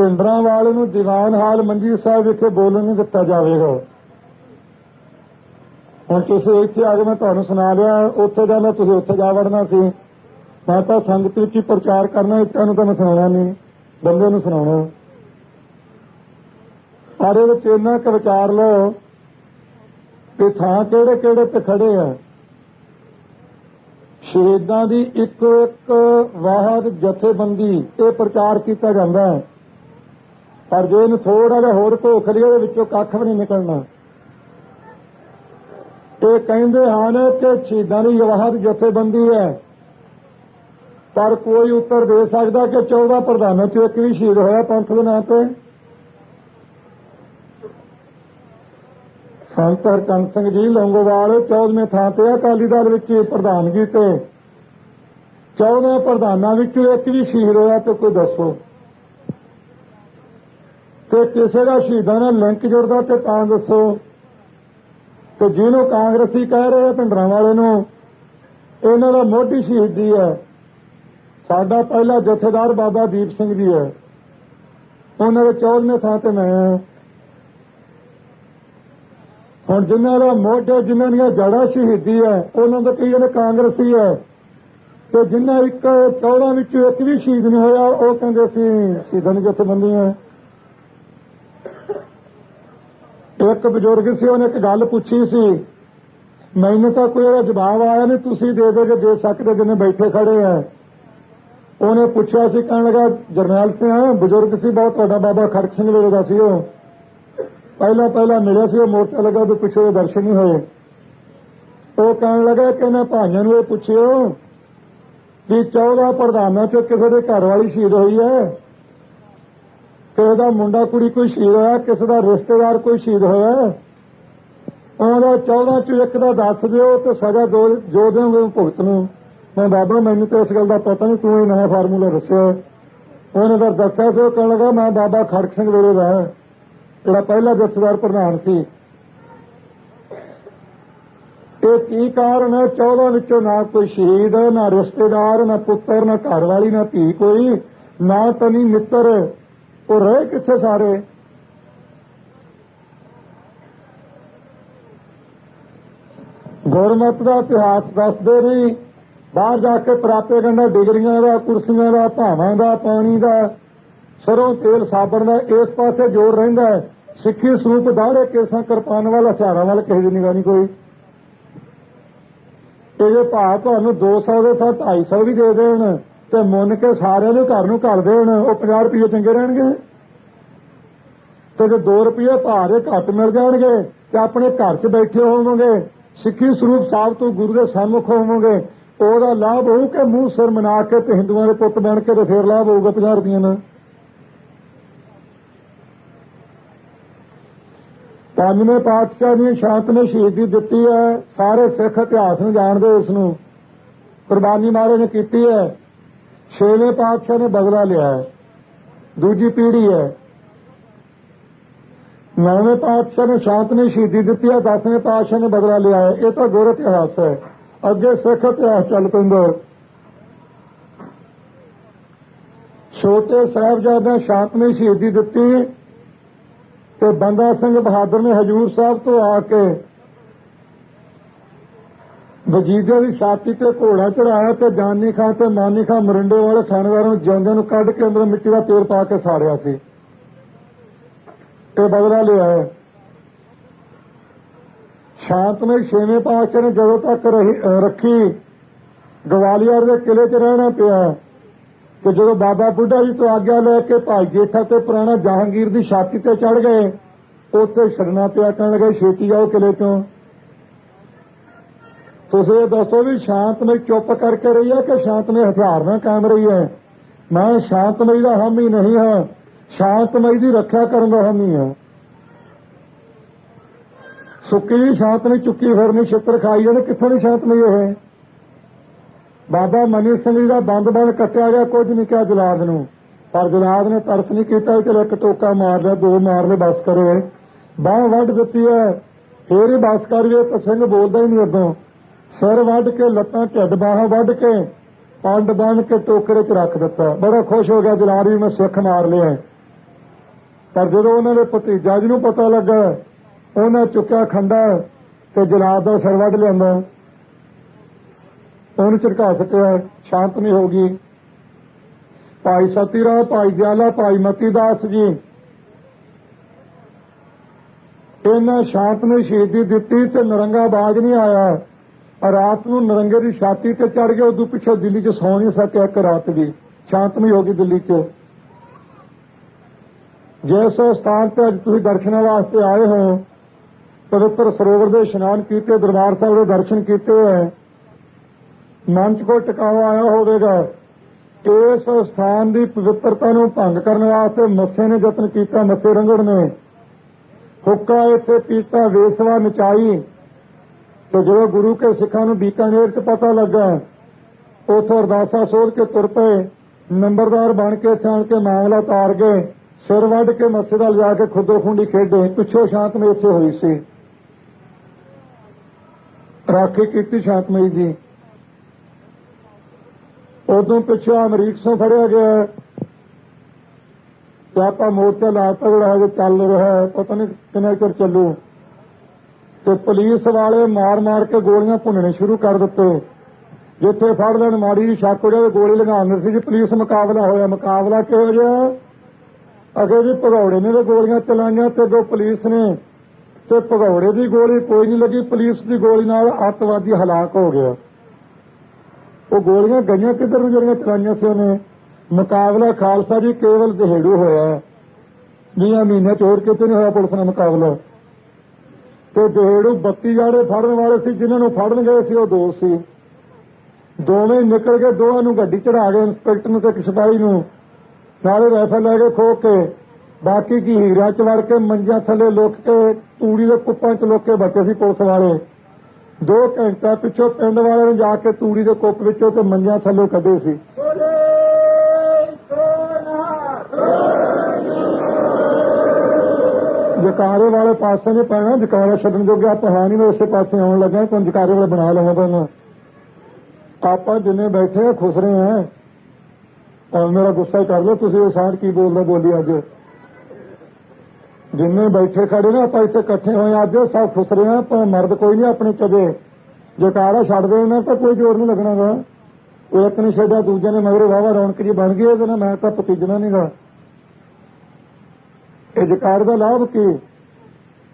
ਪਿੰਡਰਾਂ ਵਾਲੇ ਨੂੰ ਦੀਵਾਨ ਹਾਲ ਮੰਜੀ ਸਾਹਿਬ ਵਿਖੇ ਬੋਲਣ ਨਹੀਂ ਦਿੱਤਾ ਜਾਵੇਗਾ। ਹੁਣ ਤੁਸੀਂ ਇੱਥੇ ਆ ਕੇ ਮੈਂ ਤੁਹਾਨੂੰ ਸੁਣਾ ਲਿਆ ਉੱਥੇ ਜਾਣਾ ਤੁਸੀਂ ਉੱਥੇ ਜਾ ਵੜਨਾ ਸੀ। ਮੈਂ ਤਾਂ ਸੰਗਤ ਵਿੱਚ ਹੀ ਪ੍ਰਚਾਰ ਕਰਨਾ ਇੱਕਾਂ ਨੂੰ ਤਾਂ ਮੈਂ ਸੁਣਾਉਣਾ ਨਹੀਂ, ਬੰਦੇ ਨੂੰ ਸੁਣਾਉਣਾ। ਪਰ ਇਹਦੇ ਵਿੱਚ ਇੰਨਾ ਕੁ ਵਿਚਾਰ ਲਓ ਕਿ ਥਾਂ ਕਿਹੜੇ ਕਿਹੜੇ ਤੇ ਖੜੇ ਆ। ਸ਼ਹੀਦਾਂ ਦੀ ਇੱਕ ਇੱਕ ਵਾਹਦ ਜਥੇਬੰਦੀ ਇਹ ਪ੍ਰਚਾਰ ਕੀਤਾ ਜਾਂਦਾ ਹੈ। ਪਰ ਜੇ ਇਹਨੂੰ ਥੋੜਾ ਜਿਹਾ ਹੋਰ ਭੋਖ ਲਈ ਉਹਦੇ ਵਿੱਚੋਂ ਕੱਖ ਵੀ ਨਹੀਂ ਨਿਕਲਣਾ। ਤੇ ਕਹਿੰਦੇ ਹਨ ਕਿ ਸ਼ਹੀਦਾਂ ਦੀ ਵਾਹਦ ਜਥੇਬੰਦੀ ਹੈ। ਪਰ ਕੋਈ ਉੱਤਰ ਦੇ ਸਕਦਾ ਕਿ 14 ਪ੍ਰਧਾਨਾਂ ਚੋਂ ਇੱਕ ਵੀ ਸ਼ਹੀਦ ਹੋਇਆ ਪੰਥ ਦੇ ਨਾਂ ਤੇ। ਸੰਤ ਹਰਕੰਦ ਸਿੰਘ ਜੀ, ਲੰਗੋਵਾਲ 14ਵੇਂ ਥਾਂ ਤੇ ਅਕਾਲੀ ਦਲ ਵਿੱਚ ਪ੍ਰਧਾਨਗੀ ਤੇ। 14 ਪ੍ਰਧਾਨਾਂ ਵਿੱਚੋਂ ਇੱਕ ਵੀ ਸ਼ਹੀਦ ਹੋਇਆ ਤੇ ਕੋਈ ਦੱਸੋ। ਤੇ ਕਿਸੇ ਦਾ ਸ਼ਹੀਦਾਂ ਨਾਲ ਲਿੰਕ ਜੁੜਦਾ ਤੇ ਤਾਂ ਦੱਸੋ। ਤੇ ਜਿਹਨੂੰ ਕਾਂਗਰਸੀ ਕਹਿ ਰਹੇ ਆ ਪਿੰਡਰਾਂ ਵਾਲੇ ਨੂੰ, ਇਹਨਾਂ ਦਾ ਮੋਢੀ ਸ਼ਹੀਦੀ ਹੈ। ਸਾਡਾ ਪਹਿਲਾ ਜਥੇਦਾਰ ਬਾਬਾ ਦੀਪ ਸਿੰਘ ਜੀ ਹੈ। ਉਹਨਾਂ ਦੇ 14ਵੇਂ ਥਾਂ ਤੇ ਮੈਂ ਹੁਣ ਜਿਨ੍ਹਾਂ ਦਾ ਮੋਢੇ, ਜਿਨ੍ਹਾਂ ਦੀਆਂ ਜੜਾਂ ਸ਼ਹੀਦੀ ਹੈ, ਉਹਨਾਂ ਦਾ ਕਈ ਨੇ ਕਾਂਗਰਸੀ ਹੈ? ਤੇ ਜਿਨ੍ਹਾਂ ਇੱਕ 14 ਵਿੱਚੋਂ ਇੱਕ ਵੀ ਸ਼ਹੀਦ ਨਹੀਂ ਹੋਇਆ, ਉਹ ਕਹਿੰਦੇ ਸੀ ਸ਼ਹੀਦਾਂ ਦੀ ਜਥੇਬੰਦੀ ਹੈ। ਇੱਕ ਬਜ਼ੁਰਗ ਸੀ, ਉਹਨੇ ਇੱਕ ਗੱਲ ਪੁੱਛੀ ਸੀ, ਮੈਨੂੰ ਤਾਂ ਕੋਈ ਉਹਦਾ ਜਵਾਬ ਆਇਆ ਨਹੀਂ, ਤੁਸੀਂ ਦੇ ਦੋਗੇ ਦੇ ਸਕਦੇ ਜਿੰਨੇ ਬੈਠੇ ਖੜੇ ਆ। ਉਹਨੇ ਪੁੱਛਿਆ ਸੀ, ਕਹਿਣ ਲੱਗਾ, ਜਰਨੈਲ ਸਿੰਘ ਬਜ਼ੁਰਗ ਸੀ ਬਹੁਤ, ਤੁਹਾਡਾ ਬਾਬਾ ਖੜਕ ਸਿੰਘ ਵੇਲੇ ਦਾ ਸੀ ਉਹ। ਪਹਿਲਾਂ ਪਹਿਲਾਂ ਮਿਲਿਆ ਸੀ, ਉਹ ਮੋਰਚਾ ਲੱਗਾ ਤੇ ਪਿੱਛੇ ਦੇ ਦਰਸ਼ਨ ਨਹੀਂ ਹੋਏ। ਉਹ ਕਹਿਣ ਲੱਗਾ ਕਿ ਮੈਂ ਭਾਈਆਂ ਨੂੰ ਇਹ ਪੁੱਛਿਓ ਕਿ 14 ਪ੍ਰਧਾਨਾਂ ਚੋਂ ਕਿਸੇ ਦੇ ਘਰ ਵਾਲੀ ਸ਼ਹੀਦ ਹੋਈ ਹੈ? ਕਿਸੇ ਦਾ ਮੁੰਡਾ ਕੁੜੀ ਕੋਈ ਸ਼ਹੀਦ ਹੋਇਆ, ਕਿਸੇ ਦਾ ਰਿਸ਼ਤੇਦਾਰ ਕੋਈ ਸ਼ਹੀਦ ਹੋਇਆ। ਉਹਦਾ 14 ਚੋਂ ਇੱਕ ਦਾ ਦੱਸ ਦਿਓ ਤੇ ਸਜ਼ਾ ਦੋ ਜੋ ਦਿਓਗੇ ਭੁਗਤ ਨੂੰ। ਮੈਂ ਬਾਬਾ, ਮੈਨੂੰ ਤਾਂ ਇਸ ਗੱਲ ਦਾ ਪਤਾ ਨਹੀਂ, ਤੂੰ ਇਹ ਨਵਾਂ ਫਾਰਮੂਲਾ ਦੱਸਿਆ। ਉਹਨੇ ਫਿਰ ਦੱਸਿਆ ਸੀ, ਉਹ ਕਹਿਣ ਲੱਗਾ, ਮੈਂ ਬਾਬਾ ਖੜਕ ਸਿੰਘ ਵੇਲੇ ਦਾ ਜਿਹੜਾ ਪਹਿਲਾ ਜਥੇਦਾਰ ਪ੍ਰਧਾਨ ਸੀ। ਇਹ ਕੀ ਕਾਰਨ ਹੈ? 14 ਵਿੱਚੋਂ ਨਾ ਕੋਈ ਸ਼ਹੀਦ, ਨਾ ਰਿਸ਼ਤੇਦਾਰ, ਨਾ ਪੁੱਤਰ, ਨਾ ਘਰ ਵਾਲੀ ਨਾ ਧੀ ਕੋਈ, ਨਾ ਤਨੀ ਮਿੱਤਰ। ਉਹ ਰਹੇ ਕਿੱਥੇ ਸਾਰੇ? ਗੁਰਮਤ ਦਾ ਇਤਿਹਾਸ ਦੱਸਦੇ ਨਹੀਂ ਬਾਹਰ ਜਾ ਕੇ ਪ੍ਰਾਪੇਗੰਡਾ ਡਿਗਰੀਆਂ ਦਾ, ਕੁਰਸੀਆਂ ਦਾ, ਭਾਵਾਂ ਦਾ, ਪਾਣੀ ਦਾ, ਸਰੋਂ, ਤੇਲ, ਸਾਬਣ ਦਾ, ਇਸ ਪਾਸੇ ਜੋਰ ਰਹਿੰਦਾ ਸਿੱਖੀ ਸਰੂਪ ਦਾੜੇ ਕੇਸਾਂ, ਕਿਰਪਾਨ ਵਾਲਾ, ਹਥਿਆਰਾਂ ਵਾਲਾ ਕਿਸੇ ਦੀ ਨਿਗਾਹ ਨਹੀਂ ਕੋਈ। ਇਹਦੇ ਭਾਅ ਤੁਹਾਨੂੰ 200 ਦੇ ਸਾਥ 250 ਵੀ ਦੇ ਦੇਣ। ਤੇ ਮੁੰਨ ਕੇ ਸਾਰਿਆਂ ਨੂੰ ਘਰ ਨੂੰ ਘਰ ਦੇਣ, ਉਹ 50 ਰੁਪਏ ਚੰਗੇ ਰਹਿਣਗੇ। ਤੇ ਜੇ 2 ਰੁਪਏ ਭਾਰੇ ਘੱਟ ਮਿਲ ਜਾਣਗੇ, ਤੇ ਆਪਣੇ ਘਰ 'ਚ ਬੈਠੇ ਹੋਵੋਗੇ, ਸਿੱਖੀ ਸਰੂਪ ਸਾਹਿਬ ਤੋਂ ਗੁਰੂ ਦੇ ਸਨਮੁਖ ਹੋਵੋਗੇ, ਉਹਦਾ ਲਾਭ ਹੋਊ ਕਿ ਮੂੰਹ ਸਿਰ ਮਨਾ ਕੇ ਤੇ ਹਿੰਦੂਆਂ ਦੇ ਪੁੱਤ ਬਣ ਕੇ ਤੇ ਫੇਰ ਲਾਭ ਹੋਊਗਾ 50 ਰੁਪਏ ਨਾਲ। ਪੰਜਵੇਂ ਪਾਤਸ਼ਾਹ ਨੇ ਸ਼ਾਂਤ ਨੇ ਸ਼ਹੀਦੀ ਦਿੱਤੀ ਹੈ, ਸਾਰੇ ਸਿੱਖ ਇਤਿਹਾਸ ਨੂੰ ਜਾਣਦੇ ਇਸ ਨੂੰ। ਕੁਰਬਾਨੀ ਮਾਰੇ ਨੇ ਕੀਤੀ ਹੈ। ਛੇਵੇਂ ਪਾਤਸ਼ਾਹ ਨੇ ਬਦਲਾ ਲਿਆ ਹੈ। ਦੂਜੀ ਪੀੜ੍ਹੀ ਹੈ। ਨੌਵੇਂ ਪਾਤਸ਼ਾਹ ਨੇ ਸ਼ਾਂਤ ਨੇ ਸ਼ਹੀਦੀ ਦਿੱਤੀ ਹੈ ਦਸਵੇਂ ਪਾਤਸ਼ਾਹ ਨੇ ਬਦਲਾ ਲਿਆ ਹੈ। ਇਹ ਤਾਂ ਗੁਰ ਇਤਿਹਾਸ ਹੈ। ਅੱਗੇ ਸਿੱਖ ਇਤਿਹਾਸ ਚੱਲ ਪੈਂਦਾ ਛੋਟੇ ਸਾਹਿਬਜ਼ਾਦਿਆਂ ਸ਼ਾਂਤ ਨੇ ਸ਼ਹੀਦੀ ਦਿੱਤੀ ਤੇ ਬੰਦਾ ਸਿੰਘ ਬਹਾਦਰ ਨੇ ਹਜੂਰ ਸਾਹਿਬ ਤੋਂ ਆ ਕੇ ਵਜੀਦੇ ਦੀ ਛਾਤੀ ਤੇ ਘੋੜਾ ਚੜਾਇਆ ਤੇ ਜਾਨੀ ਖਾਂ ਤੇ ਮਾਨੀ ਖਾਂ ਮਰਿੰਡੇ ਵਾਲੇ ਥਾਣੇਦਾਰਾਂ ਨੂੰ ਜਿਉਂਦਿਆਂ ਨੂੰ ਕੱਢ ਕੇ ਅੰਦਰ ਮਿੱਟੀ ਦਾ ਤੇਲ ਪਾ ਕੇ ਸਾੜਿਆ ਸੀ। ਤੇ ਬਦਲਾ ਲਿਆ ਹੈ। ਸ਼ਾਂਤਮਈ ਛੇਵੇਂ ਪਾਤਸ਼ਾਹ ਨੇ ਜਦੋਂ ਤੱਕ ਰੱਖੀ, ਗਵਾਲੀਅਰ ਦੇ ਕਿਲੇ 'ਚ ਰਹਿਣਾ ਪਿਆ। ਤੇ ਜਦੋਂ ਬਾਬਾ ਬੁੱਢਾ ਜੀ ਤੋਂ ਆਗਿਆ ਲੈ ਕੇ ਭਾਈ ਜੇਠਾ ਤੇ ਪੁਰਾਣਾ ਜਹਾਂਗੀਰ ਦੀ ਛਾਤੀ ਤੇ ਚੜ ਗਏ, ਉੱਥੇ ਛੱਡਣਾ ਪਿਆ ਕਹਿਣ ਲੱਗੇ, ਛੇਤੀ ਜਾਓ ਕਿਲੇ ਤੋਂ ਤੁਸੀਂ ਇਹ ਦੱਸੋ ਵੀ ਸ਼ਾਂਤਮਈ ਚੁੱਪ ਕਰਕੇ ਰਹੀ ਹੈ ਕਿ ਸ਼ਾਂਤਮਈ ਹਥਿਆਰ ਨਾਲ ਕਾਇਮ ਰਹੀ ਹੈ ਮੈਂ ਸ਼ਾਂਤਮਈ ਦਾ ਹਾਮੀ ਨਹੀਂ ਹਾਂ। ਸ਼ਾਂਤਮਈ ਦੀ ਰੱਖਿਆ ਕਰਨ ਦਾ ਹਾਮੀ ਹਾਂ। ਸੁੱਕੀ ਸ਼ਾਂਤਮਈ ਚੁੱਕੀ ਫਿਰਨੀ ਛਿੱਤਰ ਖਾਈ ਉਹਨੇ ਕਿੱਥੋਂ ਦੀ ਸ਼ਾਂਤਮਈ ਇਹ? ਬਾਬਾ ਮਨੀ ਸਿੰਘ ਜੀ ਦਾ ਬੰਦ ਬੰਦ ਕੱਟਿਆ ਗਿਆ, ਕੁਝ ਨਹੀਂ ਕਿਹਾ ਜਲਾਦ ਨੂੰ। ਪਰ ਜਲਾਦ ਨੇ ਤਰਸ ਨਹੀਂ ਕੀਤਾ, ਚਲੋ ਇੱਕ ਟੋਕਾ ਮਾਰ ਲਿਆ, ਦੋ ਮਾਰ ਲੈ ਬਸ ਕਰੋ। ਬਾਹ ਵੱਢ ਦਿੱਤੀ ਹੈ। ਫੇਰ ਹੀ ਬਸ ਕਰੀਏ ਤਾਂ ਸਿੰਘ ਬੋਲਦਾ ਹੀ ਨਹੀਂ ਉਦੋਂ ਸਿਰ ਵੱਢ ਕੇ ਲੱਤਾਂ ਢਿੱਡ ਬਾਹਾਂ ਵੱਢ ਕੇ ਪੰਡ ਬੰਨ ਕੇ ਟੋਕਰੇ 'ਚ ਰੱਖ ਦਿੱਤਾ। ਬੜਾ ਖੁਸ਼ ਹੋ ਗਿਆ ਜਲਾਦ ਵੀ ਮੈਂ ਸਿੱਖ ਮਾਰ ਲਿਆ। ਪਰ ਜਦੋਂ ਉਹਨਾਂ ਦੇ ਭਤੀਜਾ ਜੀ ਨੂੰ ਪਤਾ ਲੱਗਾ, ਉਹਨਾਂ ਚੁੱਕਿਆ ਖੰਡਾ ਤੇ ਜਲਾਦ ਦਾ ਸਿਰ ਵੱਢ ਲਿਆਂਦਾ। ਉਹਨੂੰ ਝਟਕਾ ਸਕਿਆ, ਸ਼ਾਂਤ ਸ਼ਾਂਤਮਈ ਹੋ ਗਈ। ਭਾਈ ਸਤੀ ਰਾਮ ਭਾਈ ਦਿਆਲਾ, ਭਾਈ ਮਤੀ ਦਾਸ ਜੀ, ਇਹਨਾਂ ਸ਼ਾਂਤ ਨੂੰ ਸ਼ਹੀਦੀ ਦਿੱਤੀ ਤੇ ਨਰੰਗਾ ਬਾਗ ਨਹੀਂ ਆਇਆ। ਰਾਤ ਨੂੰ ਨਰੰਗੇ ਦੀ ਛਾਤੀ ਤੇ ਚੜ ਗਿਆ ਉਦੋਂ ਪਿੱਛੋਂ ਦਿੱਲੀ 'ਚ ਸੌ ਨਹੀਂ ਸਕਿਆ ਇੱਕ ਰਾਤ ਵੀ। ਸ਼ਾਂਤਮਈ ਹੋ ਗਈ ਦਿੱਲੀ 'ਚ। ਜਿਸ ਸਥਾਨ ਤੇ ਅੱਜ ਤੁਸੀਂ ਦਰਸ਼ਨਾਂ ਵਾਸਤੇ ਆਏ ਹੋ, ਪਵਿੱਤਰ ਸਰੋਵਰ ਦੇ ਇਸ਼ਨਾਨ ਕੀਤੇ, ਦਰਬਾਰ ਸਾਹਿਬ ਦੇ ਦਰਸ਼ਨ ਕੀਤੇ ਹੈ ਮਨ 'ਚ ਕੋਈ ਟਿਕਾਵਾ ਆਇਆ ਹੋਵੇਗਾ। ਇਸ ਸਥਾਨ ਦੀ ਪਵਿੱਤਰਤਾ ਨੂੰ ਭੰਗ ਕਰਨ ਵਾਸਤੇ ਮੱਸੇ ਨੇ ਯਤਨ ਕੀਤਾ, ਮੱਸੇ ਰੰਗੜ ਨੇ। ਹੁੱਕਾ ਇੱਥੇ ਪੀਤਾ ਵੇਸਵਾ ਨਚਾਈ। ਤੇ ਜਦੋਂ ਗੁਰੂ ਕੇ ਸਿੱਖਾਂ ਨੂੰ ਬੀਕਾਨੇਰ 'ਚ ਪਤਾ ਲੱਗਾ, ਉਥੋਂ ਅਰਦਾਸਾ ਸੋਧ ਕੇ ਤੁਰ ਪਏ, ਨੰਬਰਦਾਰ ਬਣ ਕੇ ਇੱਥੇ ਆਣ ਕੇ ਮਾਮਲਾ ਤਾਰ ਗਏ, ਸਿਰ ਵੱਢ ਕੇ ਮੱਸੇ ਦਾ ਲਿਜਾ ਕੇ ਖੁੱਦੋ ਖੁੰਡੀ ਖੇਡੇ, ਪਿੱਛੋਂ ਸ਼ਾਂਤਮਈ ਇੱਥੇ ਹੋਈ ਸੀ। ਰਾਖੀ ਕੀਤੀ ਸ਼ਾਂਤਮਈ ਜੀ। ਉਦੋਂ ਪਿੱਛੋਂ ਅਮਰੀਕ ਤੋਂ ਫੜਿਆ ਗਿਆ। ਤੇ ਆਪਾਂ ਮੋਰਚਾ ਲਾਤਾ ਜਿਹੜਾ ਹੈ ਚੱਲ ਰਿਹਾ ਪਤਾ ਨਹੀਂ ਕਿੰਨਾ ਚਿਰ ਚੱਲੂ। ਤੇ ਪੁਲਿਸ ਵਾਲੇ ਮਾਰ-ਮਾਰ ਕੇ ਗੋਲੀਆਂ ਭੁੰਨਣੇ ਸ਼ੁਰੂ ਕਰ ਦਿੱਤੇ। ਜਿੱਥੇ ਫੜ ਲੈਣ ਮਾੜੀ ਜਿਹੀ ਸ਼ੱਕ ਹੋ ਜਾਵੇ, ਗੋਲੀ ਲਗਾਉਣ ਸੀ ਜੀ, ਪੁਲਿਸ ਮੁਕਾਬਲਾ ਹੋਇਆ। ਮੁਕਾਬਲਾ ਕਿਹੋ ਜਿਹਾ ਅਗੇ ਵੀ ਭਗੌੜੇ ਨੇ ਤੇ ਗੋਲੀਆਂ ਚਲਾਈਆਂ ਤੇ ਦੋ ਪੁਲਿਸ ਨੇ, ਤੇ ਭਗੌੜੇ ਦੀ ਗੋਲੀ ਕੋਈ ਨਹੀਂ ਲੱਗੀ। ਪੁਲਿਸ ਦੀ ਗੋਲੀ ਨਾਲ ਅੱਤਵਾਦੀ ਹਲਾਕ ਹੋ ਗਿਆ। ਉਹ ਗੋਲੀਆਂ ਗਈਆਂ ਕਿੱਧਰ ਨੂੰ ਜਿਹੜੀਆਂ ਚਲਾਈਆਂ ਸੀ ਉਹਨੇ? ਮੁਕਾਬਲਾ ਖਾਲਸਾ ਜੀ ਕੇਵਲ ਦਹੇੜੂ ਹੋਇਆ ਮੀਆਂ ਮਹੀਨੇ ਚੋਰ ਕਿਤੇ ਨਹੀਂ ਹੋਇਆ ਪੁਲਿਸ ਨਾਲ ਮੁਕਾਬਲਾ। ਤੇ ਦਿਹੜੂ 32 ਜਾੜੇ ਫੜਨ ਵਾਲੇ ਸੀ, ਜਿਨ੍ਹਾਂ ਨੂੰ ਫੜਨ ਗਏ ਸੀ, ਉਹ ਦੋ ਸੀ। ਦੋਵੇਂ ਨਿਕਲ ਕੇ ਦੋਵਾਂ ਨੂੰ ਗੱਡੀ ਚੜਾ ਗਏ, ਇੰਸਪੈਕਟਰ ਨੂੰ ਤੇ ਇੱਕ ਸਿਪਾਹੀ ਨੂੰ। ਨਾਲੇ ਰਾਈਫਲ ਲੈ ਕੇ ਖੋ ਕੇ, ਬਾਕੀ ਕੀ ਹੀਰਾ ਚ ਵੜ ਕੇ, ਮੰਜਾਂ ਥੱਲੇ ਲੁੱਕ ਕੇ, ਤੂੜੀ ਦੇ ਕੁੱਪਾਂ ਚ ਲੁੱਕ ਕੇ ਬਚੇ ਸੀ ਪੁਲਿਸ ਵਾਲੇ। ਦੋ ਘੰਟਾ ਪਿੱਛੋਂ ਪਿੰਡ ਵਾਲਿਆਂ ਨੇ ਜਾ ਕੇ ਤੂੜੀ ਦੇ ਕੁੱਪ ਵਿੱਚੋਂ ਤੇ ਮੰਜਾਂ ਥੱਲੇ ਕੱਢੇ ਸੀ। ਜਕਾਰੇ ਵਾਲੇ ਪਾਸੇ ਨਹੀਂ ਪੈਣਾ, ਜਕਾਰਾ ਛੱਡਣ ਜੋਗੇ ਆਪਾਂ ਹੈ ਨਹੀਂ ਉਸੇ ਪਾਸੇ ਆਉਣ ਲੱਗਾ ਕੋਈ ਜਕਾਰੇ ਵਾਲੇ ਬਣਾ ਲਵਾਂ ਉਹਨੂੰ ਆਪਾਂ ਜਿੰਨੇ ਬੈਠੇ ਆ, ਖੁਸ਼ ਰਹੇ ਆ। ਔਰ ਮੇਰਾ ਗੁੱਸਾ ਕਰ ਲਓ, ਤੁਸੀਂ ਉਹ ਸਾਰ ਕੀ ਬੋਲਦਾ ਬੋਲੀ ਅੱਜ? ਜਿੰਨੇ ਬੈਠੇ ਖੜੇ ਨੇ, ਆਪਾਂ ਇੱਥੇ ਇਕੱਠੇ ਹੋਏ ਅੱਜ, ਸਭ ਖੁਸ਼ ਰਹੇ ਆ ਪਰ ਮਰਦ ਕੋਈ ਨਹੀਂ ਆਪਣੇ ਕਦੇ। ਜਕਾਰਾ ਛੱਡਦੇ ਦੇ ਤਾਂ ਕੋਈ ਜ਼ੋਰ ਨਹੀਂ ਲੱਗਣਾਗਾ। ਉਹ ਇੱਕ ਨੇ ਛੱਡਿਆ, ਦੂਜੇ ਨੇ ਮਗਰ ਵਾਵਾ ਰੌਣਕ ਜੀ ਬਣ ਗਈ ਇਹਦੇ ਨਾਲ ਮੈਂ ਤਾਂ ਭਤੀਜਣਾ ਨਹੀਂਗਾ ਇਹ ਜਕਾਰ ਦਾ ਲਾਭ ਕੀ?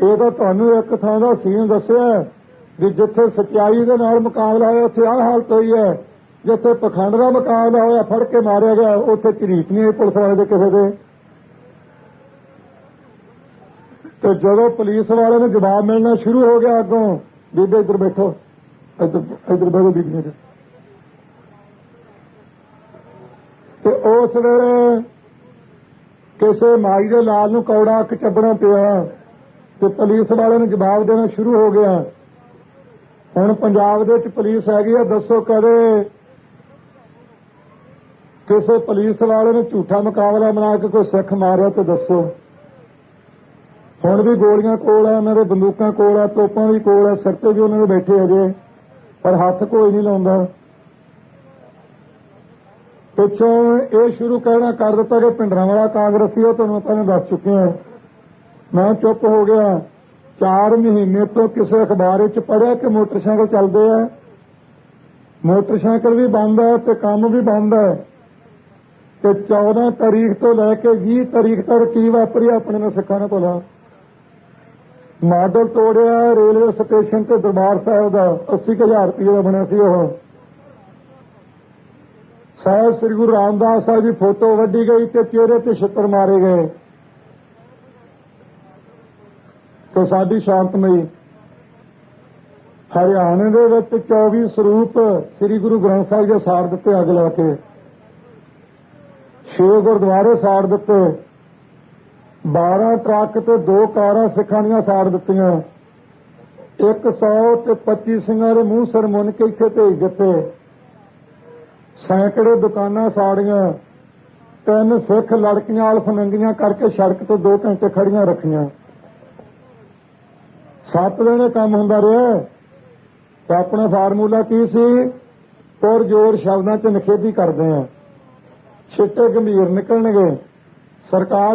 ਇਹ ਤਾਂ ਤੁਹਾਨੂੰ ਇੱਕ ਥਾਂ ਦਾ ਸੀਨ ਦੱਸਿਆ ਵੀ ਜਿੱਥੇ ਸਚਾਈ ਦੇ ਨਾਲ ਮੁਕਾਬਲਾ ਹੋਇਆ, ਉੱਥੇ ਆਹ ਹਾਲਤ ਹੋਈ ਹੈ। ਜਿੱਥੇ ਪਖੰਡ ਦਾ ਮੁਕਾਬਲਾ ਹੋਇਆ, ਫੜ ਕੇ ਮਾਰਿਆ ਗਿਆ, ਉੱਥੇ ਝਰੀਟ ਨਹੀਂ ਪੁਲਿਸ ਵਾਲੇ ਦੇ ਕਿਸੇ ਦੇ। ਤੇ ਜਦੋਂ ਪੁਲਿਸ ਵਾਲੇ ਨੂੰ ਜਵਾਬ ਮਿਲਣਾ ਸ਼ੁਰੂ ਹੋ ਗਿਆ ਅੱਗੋਂ, ਬੀਬੇ ਇੱਧਰ ਬੈਠੋ। ਇੱਧਰ ਇੱਧਰ ਬੈਠੋ ਬੀਬੀ ਤੇ ਉਸ ਵੇਲੇ ਕਿਸੇ ਮਾਈ ਦੇ ਲਾਲ ਨੂੰ ਕੌੜਾ ਅੱਖ ਚੱਬਣਾ ਪਿਆ ਤੇ ਪੁਲਿਸ ਵਾਲੇ ਨੂੰ ਜਵਾਬ ਦੇਣਾ ਸ਼ੁਰੂ ਹੋ ਗਿਆ। ਹੁਣ ਪੰਜਾਬ ਦੇ ਵਿੱਚ ਪੁਲਿਸ ਹੈਗੀ ਆ, ਦੱਸੋ ਕਦੇ ਕਿਸੇ ਪੁਲਿਸ ਵਾਲੇ ਨੇ ਝੂਠਾ ਮੁਕਾਬਲਾ ਬਣਾ ਕੇ ਕੋਈ ਸਿੱਖ ਮਾਰਿਆ ਤੇ ਦੱਸੋ। ਹੁਣ ਵੀ ਗੋਲੀਆਂ ਕੋਲ ਆ, ਉਹਨਾਂ ਦੇ ਬੰਦੂਕਾਂ ਕੋਲ ਆ, ਤੋਪਾਂ ਵੀ ਕੋਲ ਆ, ਸਿਰ ਤੇ ਵੀ ਉਹਨਾਂ ਦੇ ਬੈਠੇ ਹੈਗੇ, ਪਰ ਹੱਥ ਕੋਈ ਨਹੀਂ ਲਾਉਂਦਾ। ਪਿੱਛੋਂ ਇਹ ਸ਼ੁਰੂ ਕਹਿਣਾ ਕਰ ਦਿੱਤਾ ਕਿ ਪਿੰਡਰਾਂ ਵਾਲਾ ਕਾਂਗਰਸੀ ਉਹ ਤੁਹਾਨੂੰ ਪਹਿਲਾਂ ਦੱਸ ਚੁੱਕੇ ਹਾਂ। ਮੈਂ ਚੁੱਪ ਹੋ ਗਿਆ। 4 ਮਹੀਨੇ ਤੋਂ ਕਿਸੇ ਅਖਬਾਰ ਵਿੱਚ ਪੜਿਆ ਕਿ ਮੋਟਰਸਾਈਕਲ ਚੱਲਦੇ ਆ। ਮੋਟਰਸਾਈਕਲ ਵੀ ਬੰਦ ਹੈ ਤੇ ਕੰਮ ਵੀ ਬੰਦ ਹੈ ਤੇ 14 ਤਾਰੀਖ ਤੋਂ ਲੈ ਕੇ 20 ਤਾਰੀਖ ਤੱਕ ਕੀ ਵਾਪਰੀ ਆਪਣੇ ਨਾਲ ਸਿੱਖਾਂ ਨੇ ਭਲਾ? ਮਾਡਲ ਤੋੜਿਆ ਰੇਲਵੇ ਸਟੇਸ਼ਨ ਤੇ ਦਰਬਾਰ ਸਾਹਿਬ ਦਾ। 80000 ਰੁਪਏ ਦਾ ਬਣਿਆ ਸੀ ਉਹ। ਸਾਹਿਬ ਸ੍ਰੀ ਗੁਰੂ ਰਾਮਦਾਸ ਸਾਹਿਬ ਦੀ ਫੋਟੋ ਵੱਢੀ ਗਈ ਤੇ ਚਿਹਰੇ ਤੇ ਛਿੱਤਰ ਮਾਰੇ ਗਏ। ਤੇ ਸਾਡੀ ਸ਼ਾਂਤਮਈ ਹਰਿਆਣੇ ਦੇ ਵਿੱਚ 24 ਸਰੂਪ ਸ੍ਰੀ ਗੁਰੂ ਗ੍ਰੰਥ ਸਾਹਿਬ ਜੀ ਸਾੜ ਦਿੱਤੇ ਅੱਗ ਲਾ ਕੇ। ਛੇ ਗੁਰਦੁਆਰੇ ਸਾੜ ਦਿੱਤੇ। 12 ਟਰੱਕ ਤੇ ਦੋ ਕਾਰਾਂ ਸਿੱਖਾਂ ਦੀਆਂ ਸਾੜ ਦਿੱਤੀਆਂ। 100 ਤੇ 25 ਸਿੰਘਾਂ ਦੇ ਮੂੰਹ ਸਿਰ ਮੁੰਨ ਕੇ ਇੱਥੇ ਭੇਜ ਦਿੱਤੇ। ਸੈਂਕੜੇ ਦੁਕਾਨਾਂ ਸਾੜੀਆਂ, ਤਿੰਨ ਸਿੱਖ ਲੜਕੀਆਂ ਅਲਫ ਨੰਗੀਆਂ ਕਰਕੇ ਸੜਕ ਤੇ 2 ਘੰਟੇ ਖੜੀਆਂ ਰੱਖੀਆਂ। ਸੱਤ ਦਿਨ ਕੰਮ ਹੁੰਦਾ ਰਿਹਾ। ਤੇ ਆਪਣਾ ਫਾਰਮੂਲਾ ਕੀ ਸੀ? ਪਰ ਜੋਰ ਸ਼ਬਦਾਂ 'ਚ ਨਿਖੇਧੀ ਕਰਦੇ ਆ। ਛਿੱਟੇ ਗੰਭੀਰ ਨਿਕਲਣਗੇ। ਸਰਕਾਰ